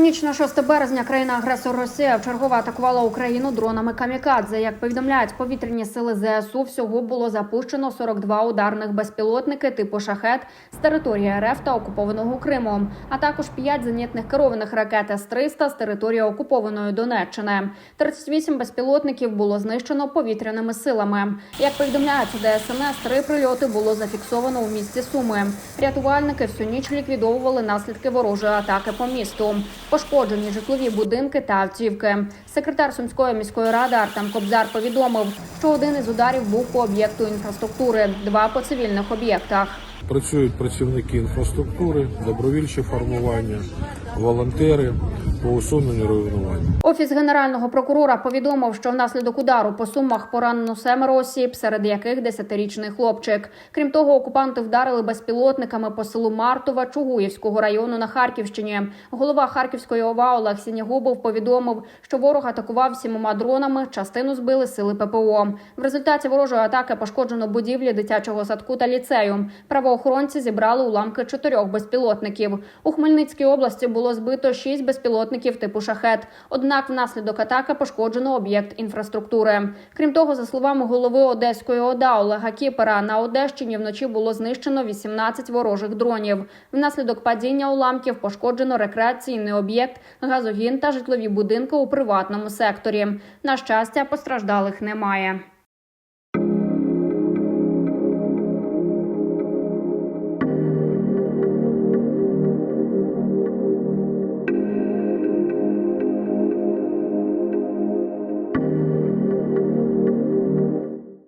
ніч на 6 березня країна-агресор Росія вчергове атакувала Україну дронами камікадзе. Як повідомляють повітряні сили ЗСУ, всього було запущено 42 ударних безпілотники типу шахет з території РФ та окупованого Криму, а також 5 зенітних керованих ракет С-300 з території окупованої Донеччини. 38 безпілотників було знищено повітряними силами. Як повідомляють у ДСНС, три прильоти було зафіксовано у місті Суми. Рятувальники всю ніч ліквідовували наслідки ворожої атаки по місту. Пошкоджені житлові будинки та автівки. Секретар Сумської міської ради Артем Кобзар повідомив, що один із ударів був по об'єкту інфраструктури, два по цивільних об'єктах. Працюють працівники інфраструктури, добровільчі формування, волонтери по усуненню руйнувань. Офіс генерального прокурора повідомив, що внаслідок удару по сумах поранено семеро осіб, серед яких десятирічний хлопчик. Крім того, окупанти вдарили безпілотниками по селу Мартова Чугуївського району на Харківщині. Голова Харківської ОВА Олег Сінягубов повідомив, що ворог атакував сімома дронами. Частину збили сили ППО. В результаті ворожої атаки пошкоджено будівлі дитячого садку та ліцею. Правоохоронці зібрали уламки чотирьох безпілотників. У Хмельницькій області було збито шість безпілотників типу шахет. Однак внаслідок атаки пошкоджено об'єкт інфраструктури. Крім того, за словами голови Одеської ОДА Олега Кіпера, на Одещині вночі було знищено 18 ворожих дронів. Внаслідок падіння уламків пошкоджено рекреаційний об'єкт, газогін та житлові будинки у приватному секторі. На щастя, постраждалих немає.